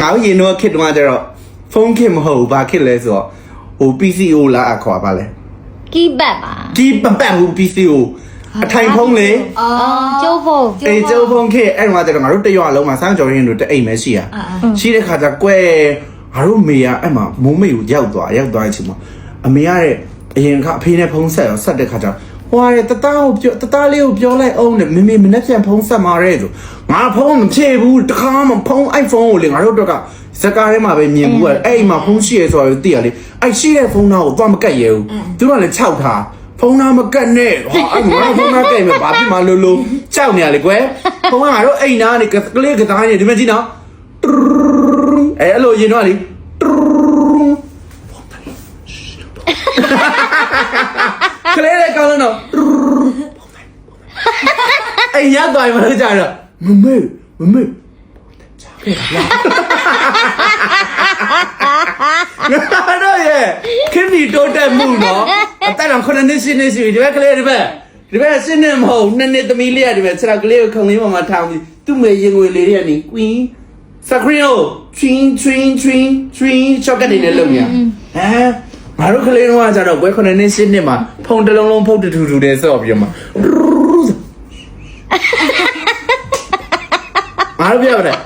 ငါတို့ရင်တော့ခစ်တော့ကျတော့ဖုန်းခစ်မဟုတ်ဘူးဘာခစ်လဲဆိုတော့ဟို PCO လာအခေါ်ပါလဲကီးဘတ်ပါဒီပပတ်ဘူး PCO အထိုင်ဖုန်းလေအော်ကျိုးဖို့အေးကျုပ်ဖုန်းခစ်အဲ့မှာကျတော့ငါတို့တရွာလုံးမှာစမ်းကြော်ရင်းတို့တအိမ်ပဲရှိရရှိတဲ့ခါကျကွဲငါတို့မေကအဲ့မှာမိုးမေကိုရောက်သွားရောက်သွားတဲ့အချိန်မှာအမေရတဲ့အရင်ကအဖေနဲ့ဖုန်းဆက်ရောဆက်တဲ့ခါကျ ဟွာတဲ့တသားကိုပြောတသားလေးကိုပြောလိုက်အောင်တဲ့မမေမနဲ့ပြန်ဖုန်းဆက်มาတဲ့ဆိုငါဖုန်းမဖြေဘူးတခါမှဖုန်း iPhone ကိုလေငါတို့တော့ကစကားထဲမှာပဲမြင်ဘူးအဲ့အိမ်မှာဖုန်းရှိရဲဆိုတော့သိရလေအဲ့ရှိတဲ့ဖုန်းသားကိုသွားမကတ်ရဲဘူးသူတို့ကလည်းခြောက်ထားဖုန်းသားမကတ်နဲ့ဟာအဲ့ငါဖုန်းသားကတ်မယ်ဘာဖြစ်မှလို့လို့ကြောက်နေရလေကွယ်ဖုန်းကငါတို့အိမ်သားနေကလေးကသားနေဒီမှာကြည့်နော်အဲ့အဲ့လိုရင်တော့လေ ကလေးလည်းကောင်းလို့နော်အဲ့ရသွားမှလည်းကြာတော့မမေမမေကြာခဲ့လားတော့ရဲ့ခင်ဗျတိုးတက်မှုနော်အသက်တော်ခုနှစ်နှစ်ရှင်းနေရှိပြီဒီဘက်ကလေးဒီဘက်ဒီဘက်ရှင်းနေမဟုတ်နှစ်နှစ်သမီးလေးကဒီဘက်ခြေထောက်ကလေးကိုခုံလေးပေါ်မှာထောင်ပြီးသူ့မေရင်ငွေလေးတွေကနေကွင်းစခရီယိုချင်းချင်းချင်းချင်းချောက်ကတဲ့နဲ့လုံညာဟမ်ငါ တို့ကလေးတော့ကျတော့ဘွဲခုနှစ်နှစ်ရှင်းနှစ်မှာဖုန်တစ်လုံးလုံးဖုတ်တူတူတူတဲ့ဆော့ပြီးတော့မှာငါတို့ပြောတယ်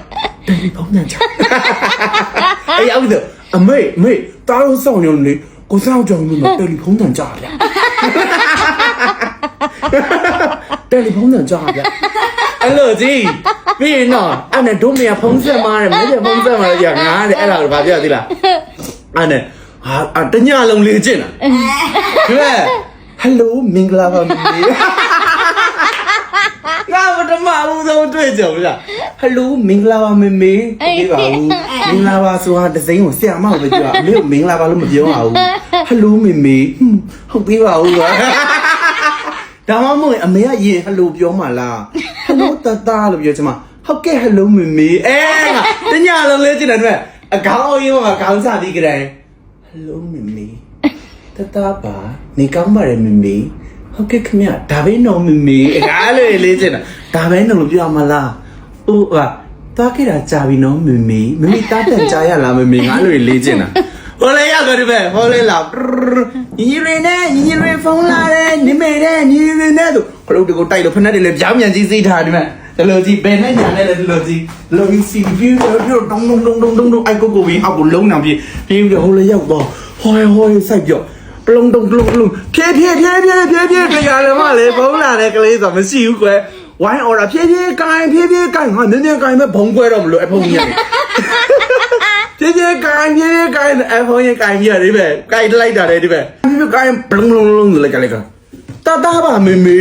တယ်လီဖုန်းနဲ့ချာအေးအောင်တော့အမေအမေတားလို့စောင့်နေလို့လေကိုစောင့်ကြောင်လို့တယ်လီဖုန်းတန်ကြဗျာတယ်လီဖုန်းတန်ကြဗျာအဲ့လိုကြီးပြီးရင်တော့အဲ့နဲ့ဒုမေကဖုန်းဆက်မားတယ်မင်းကဖုန်းဆက်မားတယ်ကြာငါတဲ့အဲ့ဒါကိုဘာပြောသီလားအဲ့နဲ့ ဟာအတညလုံးလေးကျင့်တာဒီမဲ့ဟယ်လိုမင်္ဂလာပါမမေငါပထမဦးဆုံးတွေ့ကြဘူးလားဟယ်လိုမင်္ဂလာပါမမေဒီပါဘူးမင်္ဂလာပါဆိုတာဒဇိန်ကိုဆရာမကိုပဲပြောအမေကိုမင်္ဂလာပါလို့မပြောပါဘူးဟယ်လိုမမေဟွန်းဟုတ်သေးပါဘူးကွာဒါမှမဟုတ်ရင်အမေကရင်ဟယ်လိုပြောမှလားဟယ်လိုတတလို့ပြောချင်မှာဟုတ်ကဲ့ဟယ်လိုမမေအဲငါတညလုံးလေးကျင့်တယ်တွေ့အကောင်းအရင်မှာခေါင်းစားပြီးကြတယ် ဟယ်လိုမမေတတပါနေကောင်းပါရဲ့မမေဟုတ်ကဲ့ခင်ဗျဒါပဲနော်မမေအားလေလေးကျင့်တာဒါပဲနော်လို့ပြောမှလားဟုတ်ဟာတားခဲ့တာကြာပြီနော်မမေမမေတားတန်ကြာရလားမမေငါလိုလေးကျင့်တာဟိုလေရောက်ကြတယ်ပဲဟိုလေလာညီညီရင်းနဲ့ညီညီရင်းဖုန်းလာတယ်နိမေနဲ့ညီညီရင်းနဲ့ဆိုခလုတ်တကိုတိုက်လို့ဖက်နဲ့လည်းပြောင်းပြန်ကြီးစိတ်ထားတယ်မဲ့ ဒီလိုကြီးဘယ်နဲ့ညာနဲ့လဲဒီလိုကြီးဒီလိုကြီးစီပြီးတော့ပြောတုံးတုံးတုံးတုံးတုံးတုံးအိုက်ကိုကိုဝင်းအောက်ကိုလုံးအောင်ပြေးပြေးပြီးတော့ဟိုလေရောက်တော့ဟိုဟိုစိုက်ပြောပလုံတုံးပလုံပလုံဖြည်းဖြည်းဖြည်းဖြည်းဖြည်းဖြည်းတရားလည်းမလေဖုန်းလာတဲ့ကလေးဆိုမရှိဘူးကွယ်ဝိုင်းအော်တာဖြည်းဖြည်းကိုင်ဖြည်းဖြည်းကိုင်ငါနည်းနည်းကိုင်မဲ့ဘုံကွဲတော့မလို့အဖုန်းကြီးရတယ်ဖြည်းဖြည်းကိုင်ဖြည်းဖြည်းကိုင်အဖုန်းကြီးကိုင်ပြရတယ်ပဲကိုင်လိုက်တာလေဒီပဲဖြည်းဖြည်းကိုင်ပလုံပလုံလုံလိုက်ကလေးကတတားပါမေမေ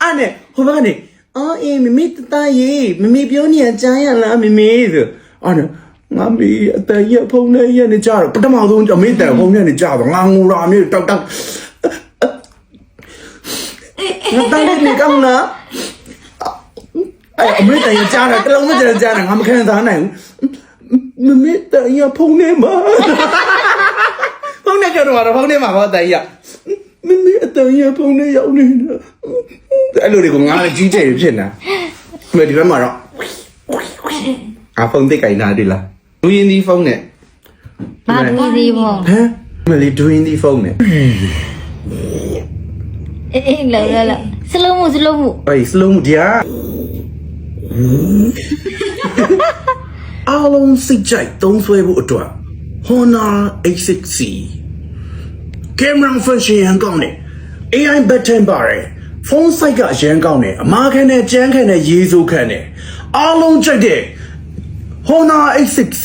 အဲ့နဲ့ဟိုဘက်ကနေအော်အေးမမေတတရေမမေပြောနေရကြားရလားမမေဆိုအော်နော်ငါမေအတန်ရဖုန်းနဲ့ရနေကြတော့ပထမဆုံးအမေတန်ဖုန်းနဲ့နေကြတော့ငါငူရာမျိုးတောက်တောက်ငါတိုင်းနေကောင်းလားအဲ့အမေတန်ရကြားတာတလုံးမကြကြားတာငါမခံစားနိုင်ဘူးမမေတန်ရဖုန်းနဲ့မှာဖုန်းနဲ့ကြောက်တော့ဖုန်းနဲ့မှာပေါ့တန်ရမမေအတန်ရဖုန်းနဲ့ရောက်နေတာ အဲ့လိုတွေကိုငါလည်းကြီးကျယ်ဖြစ်နေတာဒီဒီဘက်မှာတော့အဖုန်းသိကြိုင်တာဒီလားလူရင်းဒီဖုန်းနဲ့မတူသေးဘူးဟမ်မလီဒူရင်းဒီဖုန်းနဲ့အေးအေးလောလောလောစလုံးမှုစလုံးမှုအေးစလုံးဒီဟာအားလုံးစိတ်ကြိုက်သုံးဆွဲဖို့အတွက် Honor A6C camera function ရန်ကောင်းတယ် AI button ပါတယ် ဖုန်းစိုက်ကအရန်ကောင်းတယ်အမားခန်းနဲ့ကြမ်းခန်းနဲ့ရေးစိုးခန်းနဲ့အားလုံးကြိုက်တဲ့ Honor A6C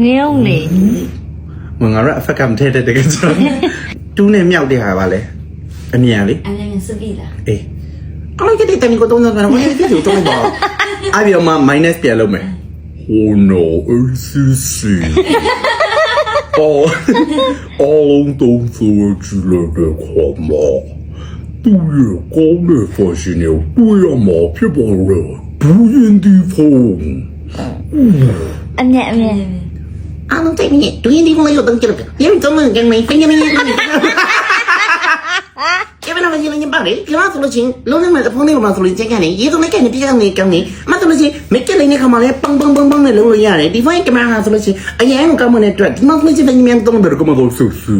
ငေးုံလေမငါရအဖက်ကမထဲတဲ့တကယ်ဆိုတူးနဲ့မြောက်တဲ့ဟာပါလေအမြန်လေ အလည်းစပြီလားအေးအလိုက်တဲ့တမီကိုတုံးစံကတော့ဘာလဲဒီလိုတုံးပါအပြီးတော့မှ minus ပြန်လုပ်မယ် Oh no ACC အော် အော်တုံးဆိုချလို့တဲ့ခေါ်မသူရကောင်းတဲ့ fashion ကိုတွေ့ရမှာဖြစ်ပါလေဘူးရင်ဒီဖုန်းအမြက်အမြက်အားလုံးတိတ်နေတွင်းဒီ လည်းပါလေဒီမှာဆိုလို့ချင်းလုံးနဲ့မဖုန်းလေးမှာဆိုလို့ချင်းကနေရေးစုံနဲ့ကနေပြအောင်နေကောင်းနေအမဆိုလို့ချင်းမိတ်ကလေးနဲ့ခါမှလည်းပန်းပန်းပန်းပန်းနဲ့လုံးလို့ရတယ်ဒီဖိုင်ကင်မရာဆိုလို့ချင်းအရင်ကကောင်းမတဲ့အတွက်ဒီမှာဆိုလို့ချင်းလည်းမြန်တော့ဘယ်ကတော့မဟုတ်ဆူဆူ